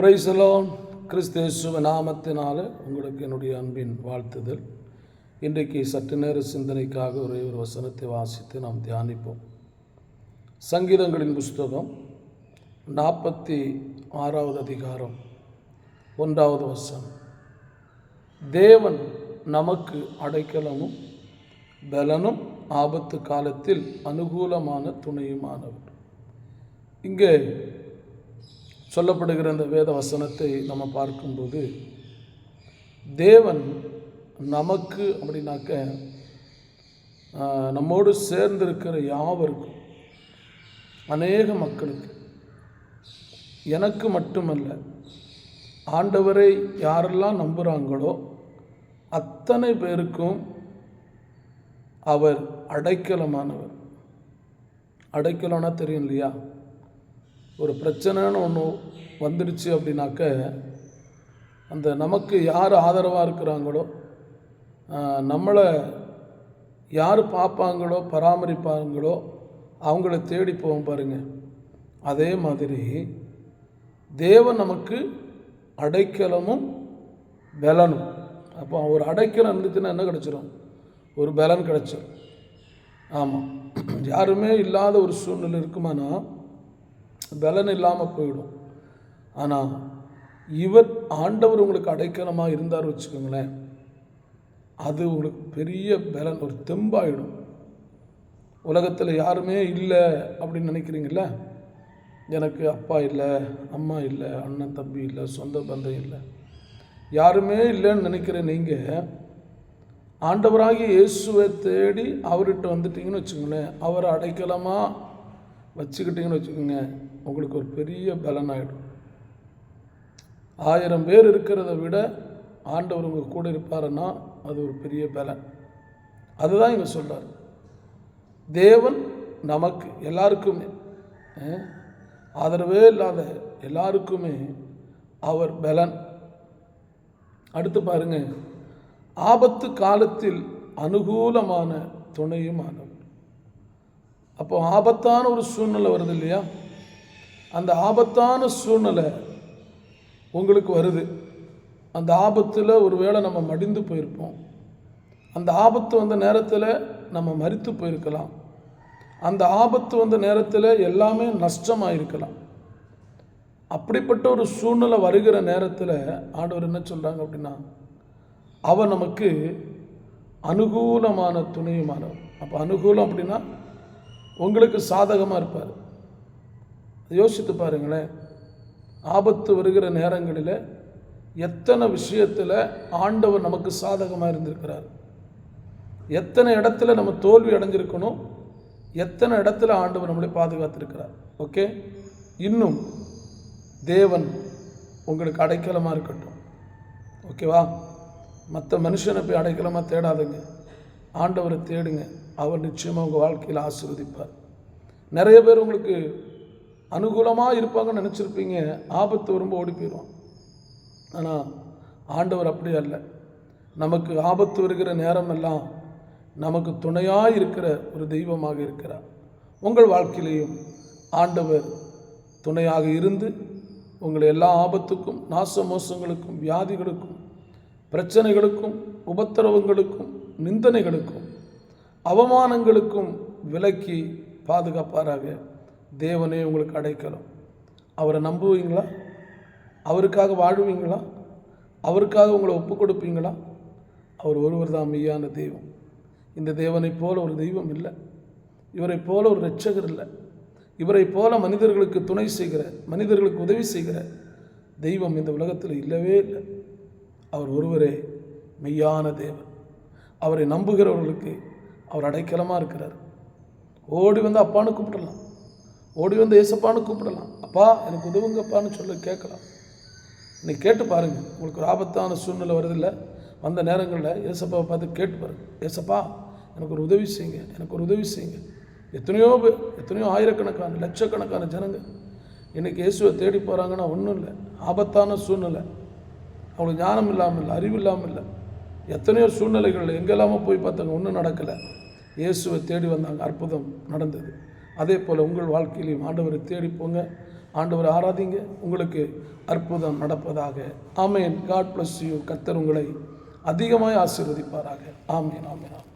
பிரைசலோன் கிறிஸ்தேசுவ நாமத்தினால உங்களுக்கு என்னுடைய அன்பின் வாழ்த்துதல். இன்றைக்கு சற்று நேர சிந்தனைக்காக ஒரே ஒரு வசனத்தை வாசித்து நாம் தியானிப்போம். சங்கீதங்களின் புஸ்தகம் நாற்பத்தி ஆறாவது அதிகாரம் ஒன்றாவது வசனம். தேவன் நமக்கு அடைக்கலமும் பலனும் ஆபத்து காலத்தில் அனுகூலமான துணையுமானவர். இங்கே சொல்லப்படுகிற அந்த வேத வசனத்தை நம்ம பார்க்கும்போது தேவன் நமக்கு அப்படின்னாக்க நம்மோடு சேர்ந்திருக்கிற யாவருக்கும் அநேக மக்களுக்கு எனக்கு மட்டுமல்ல ஆண்டவரை யாரெல்லாம் நம்புகிறாங்களோ அத்தனை பேருக்கும் அவர் அடைக்கலமானவர். அடைக்கலம்னா தெரியும் இல்லையா? ஒரு பிரச்சனைன்னு ஒன்று வந்துடுச்சு அப்படின்னாக்க அந்த நமக்கு யார் ஆதரவாக இருக்கிறாங்களோ நம்மளை யார் பார்ப்பாங்களோ பராமரிப்பாங்களோ அவங்கள தேடி போவோம் பாருங்கள் அதே மாதிரி தேவன் நமக்கு அடைக்கலமும் பலனும். அப்போ ஒரு அடைக்கலம் இருந்துச்சுன்னா என்ன கிடச்சிரும்? ஒரு பலன் கிடச்சிரும். ஆமாம் யாருமே இல்லாத ஒரு சூழ்நிலை இருக்குமானா பலன் இல்லாமல் போயிடும். ஆனால் இவர் ஆண்டவர் உங்களுக்கு அடைக்கலமாக இருந்தார் வச்சுக்கோங்களேன். அது உங்களுக்கு பெரிய பலன் ஒரு தெம்பாயிடும். உலகத்தில் யாருமே இல்லை அப்படின்னு நினைக்கிறீங்கள எனக்கு அப்பா இல்லை அம்மா இல்லை அண்ணன் தம்பி இல்லை சொந்த பந்தம் இல்லை. யாருமே இல்லைன்னு நினைக்கிற நீங்கள் ஆண்டவராகி இயேசுவை தேடி அவர்கிட்ட வந்துட்டீங்கன்னு வச்சுக்கோங்களேன். அவரை அடைக்கலமாக வச்சுக்கிட்டீங்கன்னு வச்சுக்கோங்க உங்களுக்கு ஒரு பெரிய பலன் ஆகிடும் ஆயிரம் பேர் இருக்கிறத விட ஆண்டவர் உங்கள் கூட இருப்பாருன்னா அது ஒரு பெரிய பலன். அதுதான் இங்கே சொல்கிறார் தேவன் நமக்கு எல்லாருக்குமே ஆதரவே இல்லாத எல்லாருக்குமே அவர் பலன். அடுத்து பாருங்க ஆபத்து காலத்தில் அனுகூலமான துணையுமானவர். அப்போ ஆபத்தான ஒரு சூழ்நிலை வருது இல்லையா? அந்த ஆபத்தான சூழ்நிலை உங்களுக்கு வருது. அந்த ஆபத்தில் ஒரு வேளை நம்ம மடிந்து போயிருப்போம். அந்த ஆபத்து வந்த நேரத்தில் நம்ம மறித்து போயிருக்கலாம். அந்த ஆபத்து வந்த நேரத்தில் எல்லாமே நஷ்டமாக இருக்கலாம் அப்படிப்பட்ட ஒரு சூழ்நிலை வருகிற நேரத்தில் ஆண்டவர் என்ன சொல்கிறாங்க அப்படின்னா அவர் நமக்கு அனுகூலமான துணையுமானவர். அப்போ அனுகூலம் அப்படின்னா உங்களுக்கு சாதகமாக இருப்பார். யோசித்து பாருங்களேன். ஆபத்து வருகிற நேரங்களில் எத்தனை விஷயத்தில் ஆண்டவர் நமக்கு சாதகமாக இருந்திருக்கிறார். எத்தனை இடத்துல நம்ம தோல்வி அடைஞ்சிருக்கணும். எத்தனை இடத்துல ஆண்டவர் நம்மளை பாதுகாத்திருக்கிறார். ஓகே? இன்னும் தேவன் உங்களுக்கு அடைக்கலமாக இருக்கட்டும். ஓகேவா? மற்ற மனுஷனை போய் அடைக்கலமாக தேடாதுங்க. ஆண்டவரை தேடுங்க. அவர் நிச்சயமாக உங்கள் வாழ்க்கையில் ஆசீர்வதிப்பார். நிறைய பேர் உங்களுக்கு அனுகூலமாக இருப்பாங்கன்னு நினச்சிருப்பீங்க. ஆபத்து வரும்போது ஓடி போயிடுவான். ஆனால் ஆண்டவர் அப்படி அல்ல. நமக்கு ஆபத்து வருகிற நேரமெல்லாம் நமக்கு துணையாக இருக்கிற ஒரு தெய்வமாக இருக்கிறார். உங்கள் வாழ்க்கையிலையும் ஆண்டவர் துணையாக இருந்து உங்களை எல்லா ஆபத்துக்கும் நாச மோசங்களுக்கும் வியாதிகளுக்கும் பிரச்சனைகளுக்கும் உபத்திரவங்களுக்கும் நிந்தனைகளுக்கும் அவமானங்களுக்கும் விலக்கி பாதுகாப்பாராக தேவனே உங்களுக்கு அடைக்கலம். அவரை நம்புவீங்களா? அவருக்காக வாழ்வீங்களா? அவருக்காக உங்களை ஒப்பு கொடுப்பீங்களா? அவர் ஒருவர் தான் மெய்யான தெய்வம். இந்த தேவனைப் போல ஒரு தெய்வம் இல்லை. இவரைப் போல ஒரு ரட்சகர் இல்லை. இவரைப் போல மனிதர்களுக்கு துணை செய்கிற மனிதர்களுக்கு உதவி செய்கிற தெய்வம் இந்த உலகத்தில் இல்லவே இல்லை. அவர் ஒருவரே மெய்யான தேவன். அவரை நம்புகிறவர்களுக்கு அவர் அடைக்கலமாக இருக்கிறார். ஓடி வந்து அப்பான்னு கூப்பிடலாம். ஓடி வந்து ஏசப்பான்னு கூப்பிடலாம். அப்பா எனக்கு உதவுங்கப்பான்னு சொல்லி கேட்கலாம். நீ கேட்டு பாருங்கள் உங்களுக்கு ஒரு ஆபத்தான சூழ்நிலை வருதில்ல? வந்த நேரங்களில் ஏசப்பாவை பார்த்து கேட்டு பாருங்கள் ஏசப்பா எனக்கு ஒரு உதவி செய்யுங்க. எனக்கு ஒரு உதவி செய்யுங்க. எத்தனையோ பேர் எத்தனையோ ஆயிரக்கணக்கான லட்சக்கணக்கான ஜனங்க இன்றைக்கி இயேசுவை தேடி போகிறாங்கன்னா ஒன்றும் இல்லை. ஆபத்தான சூழ்நிலை. அவங்களுக்கு ஞானம் இல்லாமல் இல்லை அறிவு இல்லாமல் இல்லை. எத்தனையோ சூழ்நிலைகள் எங்கெல்லாமோ போய் பார்த்தாங்க ஒன்றும் நடக்கலை. இயேசுவை தேடி வந்தாங்க அற்புதம் நடந்தது. அதே போல் உங்கள் வாழ்க்கையிலையும் ஆண்டவரை தேடி போங்க. ஆண்டவர் ஆராதிங்க. உங்களுக்கு அற்புதம் நடப்பதாக. ஆமேன். காட் பிளஸ் யூ கத்தர் உங்களை அதிகமாக ஆசீர்வதிப்பாராக. ஆமேன் ஆமேன் ஆமேன்.